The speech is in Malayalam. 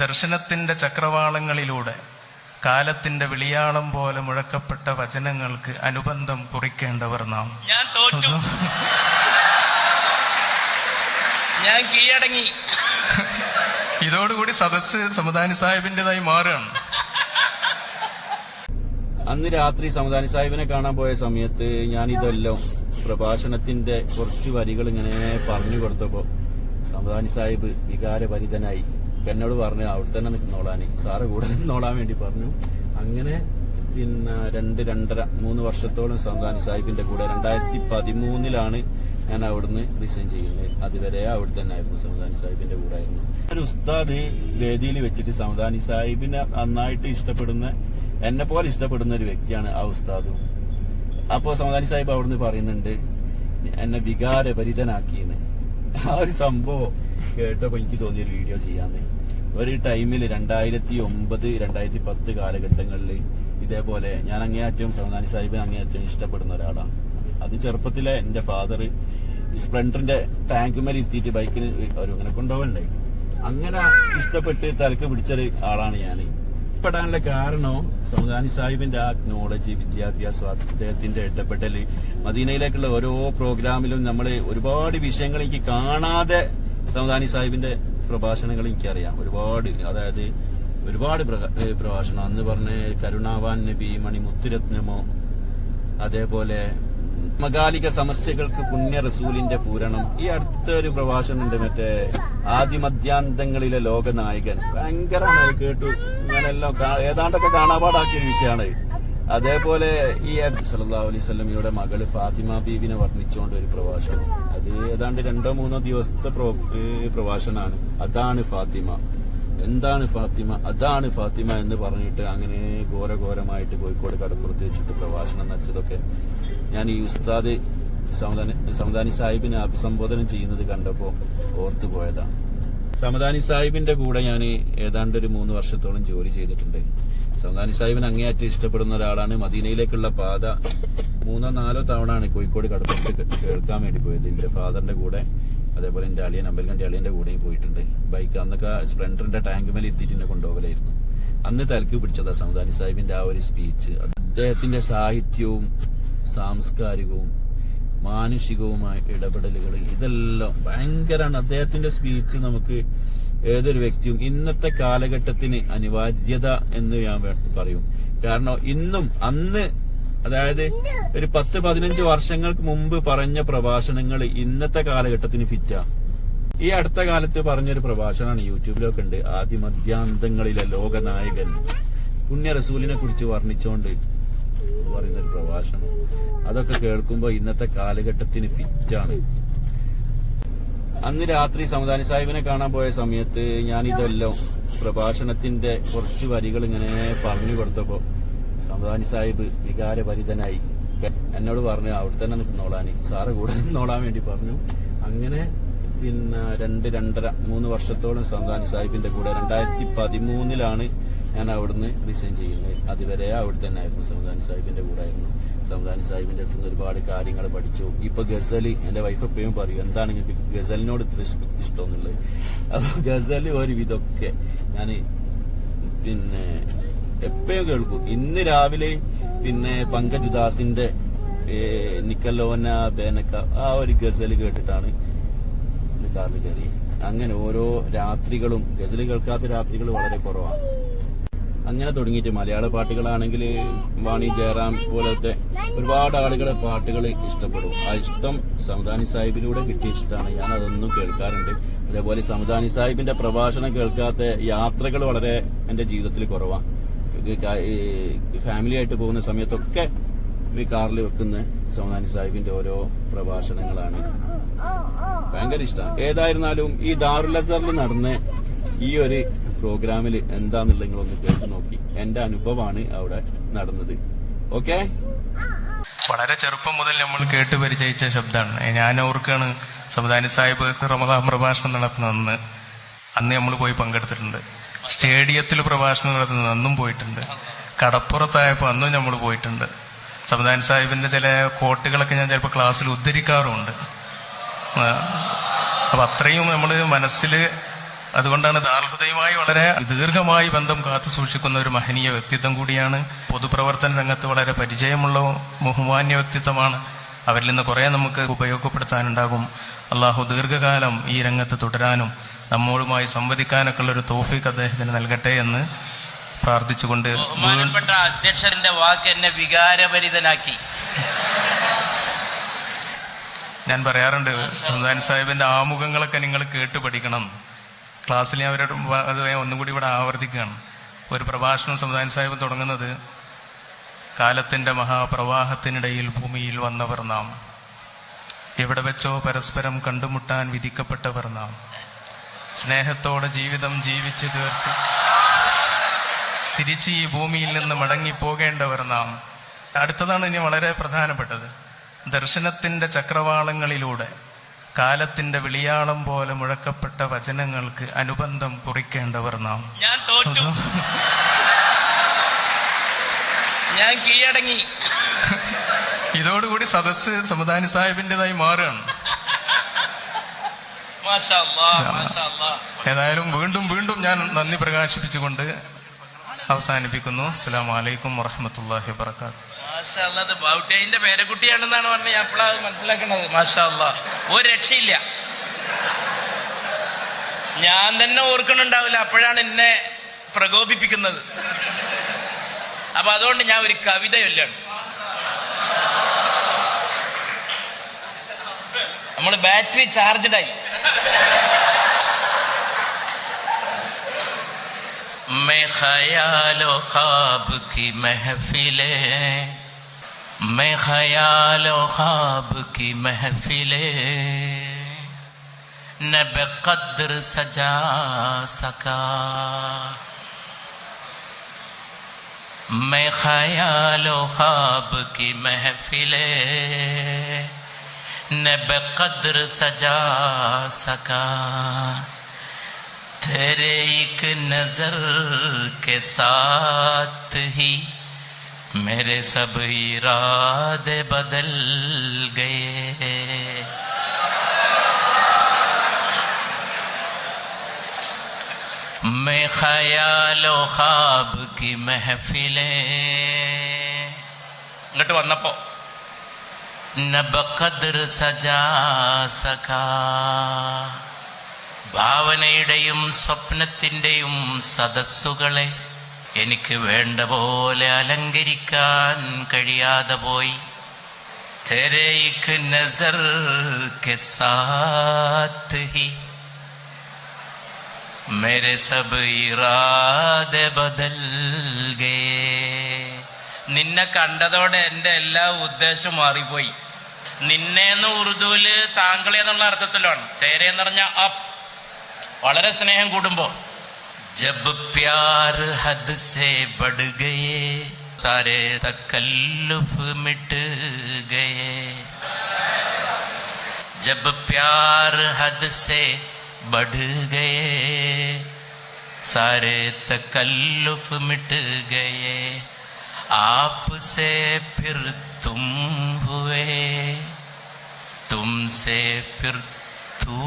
ദർശനത്തിന്റെ ചക്രവാളങ്ങളിലൂടെ കാലത്തിന്റെ വിളിയാളം പോലെ മുഴക്കപ്പെട്ട വചനങ്ങൾക്ക് അനുബന്ധം കുറിക്കേണ്ടവർ നാം. ഞാൻ തോറ്റു. ഞാൻ കീഴടങ്ങി. ഇതോടുകൂടി സദസ് സമദാനി സാഹിബിന്റെതായി മാറുകയാണ്. അന്ന് രാത്രി സമദാനി സാഹിബിനെ കാണാൻ പോയ സമയത്ത് ഞാൻ ഇതെല്ലാം പ്രഭാഷണത്തിന്റെ കുറച്ച് വരികൾ ഇങ്ങനെ പറഞ്ഞു കൊടുത്തപ്പോ സമദാനി സാഹിബ് വികാരഭരിതനായി. എന്നോട് പറഞ്ഞു അവിടെ തന്നെ നിൽക്കുന്നോളാൻ സാറ് കൂടെ നിന്നോളാൻ വേണ്ടി പറഞ്ഞു. അങ്ങനെ പിന്നെ രണ്ട് രണ്ടര മൂന്ന് വർഷത്തോളം സമദാനി സാഹിബിന്റെ കൂടെ രണ്ടായിരത്തി പതിമൂന്നിലാണ് ഞാൻ അവിടുന്ന് റിസൈൻ ചെയ്യുന്നത്. അതുവരെ അവിടെ തന്നെ ആയിരുന്നു സംതാനി സാഹിബിന്റെ കൂടെ ആയിരുന്നു. ഒരു ഉസ്താദ് വേദിയിൽ വെച്ചിട്ട് സംതാനി സാഹിബിനെ നന്നായിട്ട് ഇഷ്ടപ്പെടുന്ന എന്നെ പോലെ ഇഷ്ടപ്പെടുന്ന ഒരു വ്യക്തിയാണ് ആ ഉസ്താദും. അപ്പോ സമദാനി സാഹിബ് അവിടുന്ന് പറയുന്നുണ്ട് എന്നെ വികാരപരിതനാക്കിയെന്ന് ആ ഒരു സംഭവം കേട്ടപ്പോ എനിക്ക് തോന്നിയൊരു വീഡിയോ ചെയ്യാന്ന് ഒരു ടൈമിൽ രണ്ടായിരത്തി ഒമ്പത് രണ്ടായിരത്തി പത്ത് കാലഘട്ടങ്ങളിൽ ഇതേപോലെ ഞാൻ അങ്ങേയറ്റവും സൗനാനി സാഹിബിനെ അങ്ങേയറ്റവും ഇഷ്ടപ്പെടുന്ന ഒരാളാണ്. അത് ചെറുപ്പത്തിലെ എന്റെ ഫാദർ സ്പ്ലെൻഡറിന്റെ ടാങ്ക് മേലെ ഇരുത്തിയിട്ട് ബൈക്കിന് ഒരു കൊണ്ടുപോകണ്ടായി അങ്ങനെ ഇഷ്ടപ്പെട്ട് തലക്ക് പിടിച്ചൊരു ആളാണ് ഞാൻ ഇഷ്ടപ്പെടാനുള്ള കാരണം സൗദാനി സാഹിബിന്റെ ആ നോളജ് വിദ്യാഭ്യാസം അദ്ദേഹത്തിന്റെ ഇടപെടൽ മദീനയിലേക്കുള്ള ഓരോ പ്രോഗ്രാമിലും നമ്മൾ ഒരുപാട് വിഷയങ്ങൾ എനിക്ക് കാണാതെ സൗദാനി സാഹിബിന്റെ പ്രഭാഷണങ്ങൾ എനിക്കറിയാം. ഒരുപാട് അതായത് ഒരുപാട് പ്രഭാഷണം. അന്ന് പറഞ്ഞ കരുണാവാൻ നബി മണിമുത്തുരത്നമോ അതേപോലെ മകാലിക സമസ്യകൾക്ക് പുണ്യ റസൂലിന്റെ പൂരണം. ഈ അടുത്തൊരു പ്രഭാഷണം ഉണ്ട് മറ്റേ ആദിമധ്യാന്തങ്ങളിലെ ലോകനായകൻ. ഭയങ്കരമാണ് കേട്ടു. ഞാനെല്ലാം ഏതാണ്ടൊക്കെ കാണാപാടാക്കിയ വിഷയമാണ്. അതേപോലെ ഈ സല്ലല്ലാഹു അലൈഹി സ്വലമിയുടെ മകൾ ഫാത്തിമ ബീബിനെ വർണിച്ചുകൊണ്ട് ഒരു പ്രഭാഷണം. അത് ഏതാണ്ട് രണ്ടോ മൂന്നോ ദിവസത്തെ പ്രോ പ്രഭാഷണമാണ് അതാണ് ഫാത്തിമ. എന്താണ് ഫാത്തിമ? അതാണ് ഫാത്തിമ എന്ന് പറഞ്ഞിട്ട് അങ്ങനെ ഘോര ഘോരമായിട്ട് കോഴിക്കോട് കടപ്പുറത്ത് വെച്ചിട്ട് പ്രഭാഷണം നടത്തിയതൊക്കെ ഞാൻ ഈ ഉസ്താദ് സമദാനി സാഹിബിനെ അഭിസംബോധന ചെയ്യുന്നത് കണ്ടപ്പോ ഓർത്തു പോയതാണ് സമദാനി സാഹിബിന്റെ കൂടെ ഞാൻ ഏതാണ്ട് ഒരു മൂന്ന് വർഷത്തോളം ജോലി ചെയ്തിട്ടുണ്ട്. സമദാനി സാഹിബിന് അങ്ങേയറ്റം ഇഷ്ടപ്പെടുന്ന ഒരാളാണ് മദീനയിലേക്കുള്ള പാത മൂന്നോ നാലോ തവണ ആണ് കോഴിക്കോട് കടപ്പുറത്ത് കേൾക്കാൻ വേണ്ടി പോയത്. എന്റെ ഫാദറിന്റെ കൂടെ അതേപോലെ എന്റെ അളിയൻ അമ്പലക്കണ്ടി അളിയന്റെ കൂടെയും പോയിട്ടുണ്ട്. ബൈക്ക് അന്നൊക്കെ സ്പ്ലെൻഡറിന്റെ ടാങ്ക് മേലെ എത്തിയിട്ട് എന്നെ കൊണ്ടുപോകലായിരുന്നു. അന്ന് തലക്ക് പിടിച്ചതാ സമദാനി സാഹിബിന്റെ ആ ഒരു സ്പീച്ച് അദ്ദേഹത്തിന്റെ സാഹിത്യവും സാംസ്കാരികവും മാനുഷികവുമായ ഇടപെടലുകൾ. ഇതെല്ലാം ഭയങ്കരമാണ്. അദ്ദേഹത്തിന്റെ സ്പീച്ച് നമുക്ക് ഏതൊരു വ്യക്തിയും ഇന്നത്തെ കാലഘട്ടത്തിന് അനിവാര്യത എന്ന് ഞാൻ പറയും. കാരണം ഇന്നും അന്ന് അതായത് ഒരു പത്ത് പതിനഞ്ച് വർഷങ്ങൾക്ക് മുമ്പ് പറഞ്ഞ പ്രഭാഷണങ്ങൾ ഇന്നത്തെ കാലഘട്ടത്തിന് ഫിറ്റാ ഈ അടുത്ത കാലത്ത് പറഞ്ഞൊരു പ്രഭാഷണമാണ് യൂട്യൂബിലൊക്കെ ഉണ്ട്. ആദ്യ മധ്യാന്തങ്ങളിലെ ലോകനായകൻ പുണ്യ റസൂലിനെ കുറിച്ച് വർണിച്ചുകൊണ്ട് പറയുന്ന ഒരു പ്രഭാഷണം. അതൊക്കെ കേൾക്കുമ്പോൾ ഇന്നത്തെ കാലഘട്ടത്തിന് ഫിറ്റാണ് അന്ന് രാത്രി സമദാനി സാഹിബിനെ കാണാൻ പോയ സമയത്ത് ഞാൻ ഇതെല്ലാം പ്രഭാഷണത്തിന്റെ കുറച്ച് വരികൾ ഇങ്ങനെ പറഞ്ഞു കൊടുത്തപ്പോ സമദാനി സാഹിബ് വികാരഭരിതനായി. എന്നോട് പറഞ്ഞു അവിടെ തന്നെ നിൽക്കുന്നോളാൻ സാറ് കൂടെ നിന്നോളാൻ വേണ്ടി പറഞ്ഞു. അങ്ങനെ പിന്നെ രണ്ട് രണ്ടര മൂന്ന് വർഷത്തോളം സന്താന സാഹിബിന്റെ കൂടെ രണ്ടായിരത്തി പതിമൂന്നിലാണ് ഞാൻ അവിടുന്ന് റിസൈൻ ചെയ്യുന്നത്. അതുവരെ അവിടെ തന്നെ ആയിരുന്നു സംവിധാന സാഹിബിന്റെ കൂടെ ആയിരുന്നു. സംവിധാന സാഹിബിന്റെ അടുത്ത് നിന്ന് ഒരുപാട് കാര്യങ്ങൾ പഠിച്ചു. ഇപ്പൊ ഗസൽ എന്റെ വൈഫ് എപ്പോഴും പറയും എന്താണ് നിങ്ങൾക്ക് ഗസലിനോട് ഇഷ്ടം എന്നുള്ളത് അപ്പൊ ഗസൽ ഒരു വിധമൊക്കെ ഞാൻ പിന്നെ എപ്പോഴും കേൾക്കും. ഇന്ന് രാവിലെ പിന്നെ പങ്കജ് ദാസിന്റെ നിക്കലോന ബേനക്ക ആ ഒരു ഗസൽ കേട്ടിട്ടാണ് ഇന്ന് കാറിൽ കയറി. അങ്ങനെ ഓരോ രാത്രികളും ഗസൽ കേൾക്കാത്ത രാത്രികൾ വളരെ കുറവാണ്. അങ്ങനെ തുടങ്ങിയിട്ട് മലയാള പാട്ടുകളാണെങ്കിൽ വാണി ജയറാം പോലത്തെ ഒരുപാട് ആളുകളെ പാട്ടുകൾ ഇഷ്ടപ്പെടും. ആ ഇഷ്ടം സമദാനി സാഹിബിലൂടെ കിട്ടിയ ഇഷ്ടമാണ്. ഞാൻ അതൊന്നും കേൾക്കാറുണ്ട്. അതേപോലെ സമദാനി സാഹിബിന്റെ പ്രഭാഷണം കേൾക്കാത്ത യാത്രകൾ വളരെ എന്റെ ജീവിതത്തിൽ കുറവാണ്. ഫാമിലിയായിട്ട് പോകുന്ന സമയത്തൊക്കെ ഈ കാറിൽ വെക്കുന്ന സമദാനി സാഹിബിന്റെ ഓരോ പ്രഭാഷണങ്ങളാണ് ഭയങ്കര ഇഷ്ടമാണ് ഏതായിരുന്നാലും ഈ ദാറുൽ അസറിൽ നടന്ന ഈ ഒരു പ്രോഗ്രാമിൽ എന്താന്നുള്ളത് നിങ്ങളൊന്ന് കേട്ട് നോക്കി. എന്റെ അനുഭവമാണ് അവിടെ നടന്നത്. ഓക്കെ? വളരെ ചെറുപ്പം മുതൽ നമ്മൾ കേട്ട് പരിചയിച്ച ശബ്ദമാണ്. ഞാൻ ഓർക്കാണ് സമദാനി സാഹിബ് റമദാൻ പ്രഭാഷണം നടത്തുന്ന അന്ന് അന്ന് നമ്മൾ പോയി പങ്കെടുത്തിട്ടുണ്ട്. സ്റ്റേഡിയത്തിൽ പ്രഭാഷണം നടത്തുന്നത് അന്നും പോയിട്ടുണ്ട്. കടപ്പുറത്തായപ്പോൾ അന്നും നമ്മൾ പോയിട്ടുണ്ട്. സമദാനി സാഹിബിന്റെ ചില കോട്ടുകളൊക്കെ ഞാൻ ചിലപ്പോൾ ക്ലാസ്സിൽ ഉദ്ധരിക്കാറുമുണ്ട്. അപ്പം അത്രയും നമ്മൾ മനസ്സിൽ അതുകൊണ്ടാണ് ദാർഹൃദയമായി വളരെ ദീർഘമായി ബന്ധം കാത്തു സൂക്ഷിക്കുന്ന ഒരു മഹനീയ വ്യക്തിത്വം കൂടിയാണ്. പൊതുപ്രവർത്തന രംഗത്ത് വളരെ പരിചയമുള്ള ബഹുമാന്യ വ്യക്തിത്വമാണ്. അവരിൽ നിന്ന് കുറേ നമുക്ക് ഉപയോഗപ്പെടുത്താനുണ്ടാകും. അള്ളാഹു ദീർഘകാലം ഈ രംഗത്ത് തുടരാനും നമ്മളുമായി സംവദിക്കാനൊക്കെ ഉള്ള ഒരു തോഫിക്ക് അദ്ദേഹത്തിന് നൽകട്ടെ എന്ന് പ്രാർത്ഥിച്ചുകൊണ്ട് ബഹുമാനപ്പെട്ട അധ്യക്ഷന്റെ വാക്ക് എന്നെ വികാരഭരിതനാക്കി. ഞാൻ പറയാറുണ്ട് സുൽത്താൻ സാഹിബിന്റെ ആമുഖങ്ങളൊക്കെ നിങ്ങൾ കേട്ട് പഠിക്കണം. ക്ലാസ്സിൽ ഞാൻ അവരോട് അത് ഒന്നുകൂടി ഒന്നും കൂടി ഇവിടെ ആവർത്തിക്കുകയാണ്. ഒരു പ്രഭാഷണം സുൽത്താൻ സാഹിബ് തുടങ്ങുന്നത് കാലത്തിന്റെ മഹാപ്രവാഹത്തിനിടയിൽ ഭൂമിയിൽ വന്നവർ നാം. എവിടെ വെച്ചോ പരസ്പരം കണ്ടുമുട്ടാൻ വിധിക്കപ്പെട്ടവർ നാം. സ്നേഹത്തോടെ ജീവിതം ജീവിച്ചു തീർത്ത് തിരിച്ച് ഈ ഭൂമിയിൽ നിന്ന് മടങ്ങി പോകേണ്ടവർ നാം. അടുത്തതാണ് ഇനി വളരെ പ്രധാനപ്പെട്ടത്. ദർശനത്തിന്റെ ചക്രവാളങ്ങളിലൂടെ കാലത്തിന്റെ വിളിയാളം പോലെ മുഴക്കപ്പെട്ട വചനങ്ങൾക്ക് അനുബന്ധം കുറിക്കേണ്ടവർ നാം. ഞാൻ തോറ്റു. ഞാൻ കീഴടങ്ങി. ഇതോടുകൂടി സദസ് സമുദാനി സാഹിബിന്റെതായി മാറുകയാണ്. ഏതായാലും വീണ്ടും വീണ്ടും ഞാൻ നന്ദി പ്രകാശിപ്പിച്ചുകൊണ്ട് അവസാനിപ്പിക്കുന്നു. അസ്സാം വലൈക്കും വറഹമത്തല്ലാഹി ബൗട്ടേന്റെ പേരക്കുട്ടിയാണെന്നാണ് പറഞ്ഞത്. അപ്പോഴാണ് മനസ്സിലാക്കണത്. മാഷാ. ഒരു രക്ഷയില്ല. ഞാൻ തന്നെ ഓർക്കണുണ്ടാവില്ല. അപ്പോഴാണ് എന്നെ പ്രകോപിപ്പിക്കുന്നത്. അപ്പൊ അതുകൊണ്ട് ഞാൻ ഒരു കവിത ചൊല്ലാണ്. നമ്മൾ ബാറ്ററി ചാർജഡായി. मैं ख्यालो ख्वाब की महफिले मैं ख्यालो ख्वाब की महफिले न बेकद्र सजा सका मैं ख्यालो ख्वाब की महफिले न बेकद्र सजा सका پتھر ایک نظر کے ساتھ ہی میرے سب ارادے بدل گئے۔ میں خیال و خواب کی محفلیں۔ لٹوا نہ پو نہ بقدر سجا سکا۔ ഭാവനയുടെയും സ്വപ്നത്തിൻ്റെയും സദസ്സുകളെ എനിക്ക് വേണ്ട പോലെ അലങ്കരിക്കാൻ കഴിയാതെ പോയി तेरे एक नजर के साथ ही मेरे सब ഇറാദെ ബദൽ നിന്നെ കണ്ടതോടെ എൻ്റെ എല്ലാ ഉദ്ദേശവും മാറിപ്പോയി നിന്നെ എന്ന് ഉറുദുവില് താങ്കളെ എന്നുള്ള അർത്ഥത്തിലാണ് തേരെ എന്ന് പറഞ്ഞ അപ്പ് വളരെ സ്നേഹം കൂടുമ്പോ ജബ് പ്യാർ ഹദ് സേ ബഡ് ഗയേ താരെ തക്കല്ലുഫ് മിട്ട് ഗയേ जब प्यार हद से बढ़ गए सारे तकल्लुफ मिट गए आपसे फिर तुम हुए तुमसे फिर तू